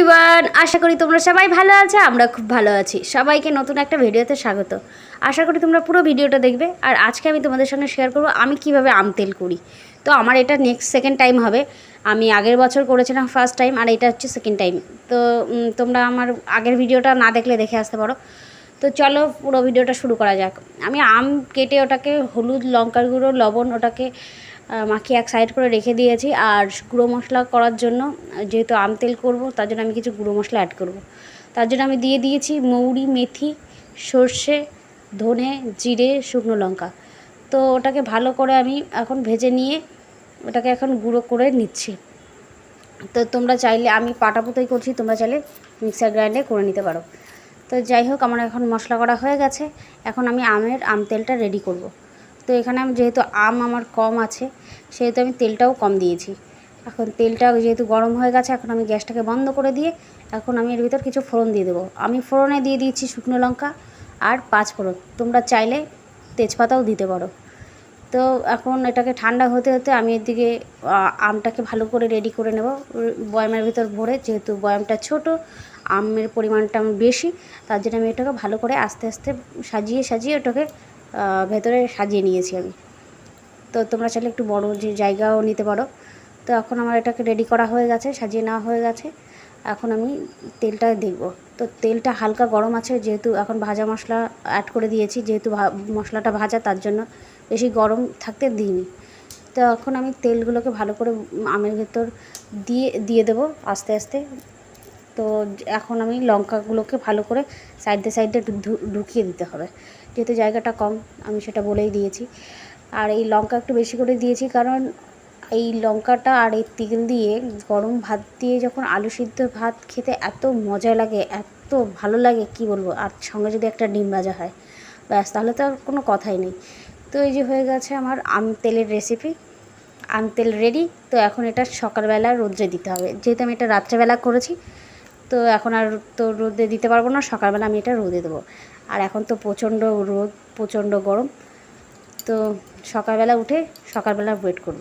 Everyone আশা করি তোমরা সবাই ভালো আছো, আমরা খুব ভালো আছি। সবাইকে নতুন একটা ভিডিওতে স্বাগত। আশা করি তোমরা পুরো ভিডিওটা দেখবে। আর আজকে আমি তোমাদের সঙ্গে শেয়ার করব, আমি কীভাবে আম তেল করি তো আমার এটা নেক্সট সেকেন্ড টাইম হবে। আমি আগের বছর করেছিলাম ফার্স্ট টাইম আর এটা হচ্ছে সেকেন্ড টাইম তো তোমরা আমার আগের ভিডিওটা না দেখলে দেখে আসতে পারো। তো চলো পুরো ভিডিওটা শুরু করা যাক। আমি আম কেটে ওটাকে হলুদ, লঙ্কার গুঁড়ো, লবণ, ওটাকে মাখিয়ে এক সাইড করে রেখে দিয়েছি। আর গুঁড়ো মশলা করার জন্য, যেহেতু আম তেল করব, তার জন্য আমি কিছু গুঁড়ো মশলা অ্যাড করব। তার জন্য আমি দিয়ে দিয়েছি মৌরি, মেথি, সর্ষে, ধনে, জিরে, শুকনো লঙ্কা। তো ওটাকে ভালো করে আমি এখন ভেজে নিয়ে ওটাকে এখন গুঁড়ো করে নিচ্ছি। তো তোমরা চাইলে, আমি পাটা পাটাপুতোই করছি, তোমরা চাইলে মিক্সার গ্রাইন্ডে করে নিতে পারো। তো যাই হোক, আমার এখন মশলা করা হয়ে গেছে। এখন আমি আমের, আম তেলটা রেডি করব। তো এখানে আমি যেহেতু আম আমার কম আছে, সেহেতু আমি তেলটাও কম দিয়েছি। এখন তেলটা যেহেতু গরম হয়ে গেছে, এখন আমি গ্যাসটাকে বন্ধ করে দিয়ে এখন আমি এর ভিতর কিছু ফোড়ন দিয়ে দেবো। আমি ফোড়নে দিয়ে দিয়েছি শুকনো লঙ্কা আর পাঁচ ফোড়ন। তোমরা চাইলে তেজপাতাও দিতে পারো। তো এখন এটাকে ঠান্ডা হতে হতে আমি এদিকে আমটাকে ভালো করে রেডি করে নেব। বয়ামের ভিতর ভরে, যেহেতু বয়ামটা ছোট, আমের পরিমাণটা বেশি, তার জন্য আমি এটাকে ভালো করে আস্তে আস্তে সাজিয়ে সাজিয়ে ওটাকে ভেতরে সাজিয়ে নিয়েছি আমি। তো তোমরা চাইলে একটু বড় যে জায়গাও নিতে পারো। তো এখন আমার এটাকে রেডি করা হয়ে গেছে, সাজিয়ে নেওয়া হয়ে গেছে। এখন আমি তেলটা দেখব। তো তেলটা হালকা গরম আছে, যেহেতু এখন ভাজা মশলা অ্যাড করে দিয়েছি, যেহেতু মশলাটা ভাজা, তার জন্য বেশি গরম থাকতে দিইনি। তো এখন আমি তেলগুলোকে ভালো করে আমের ভেতর দিয়ে দিয়ে দেবো আস্তে আস্তে। তো এখন আমি লঙ্কাগুলোকে ভালো করে সাইডে সাইডে ঢুকিয়ে দিতে হবে। যেহেতু জায়গাটা কম, আমি সেটা বলেই দিয়েছি। আর এই লঙ্কা একটু বেশি করে দিয়েছি কারণ এই লঙ্কাটা আর এই তেল দিয়ে গরম ভাত দিয়ে যখন আলু সিদ্ধ ভাত খেতে এত মজা লাগে, এত ভালো লাগে, কি বলব? আর সঙ্গে যদি একটা ডিম ভাজা হয়, ব্যাস, তাহলে তো আর কোনো কথাই নেই। তো এই যে হয়ে গেছে আমার আম তেলের রেসিপি আম তেল রেডি তো এখন এটা সকালবেলা রোদ্রে দিতে হবে। যেহেতু আমি এটা রাত্রেবেলা করেছি তো এখন আর তো রোদে দিতে পারব না, সকালবেলা আমি এটা রোদে দেবো। আর এখন তো প্রচণ্ড রোদ, প্রচণ্ড গরম। তো সকালবেলা উঠে সকালবেলা ওয়েট করব।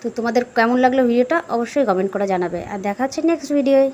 তো তোমাদের কেমন লাগল ভিডিওটা অবশ্যই কমেন্ট করে জানাবে। আর দেখা হচ্ছে নেক্সট ভিডিওয়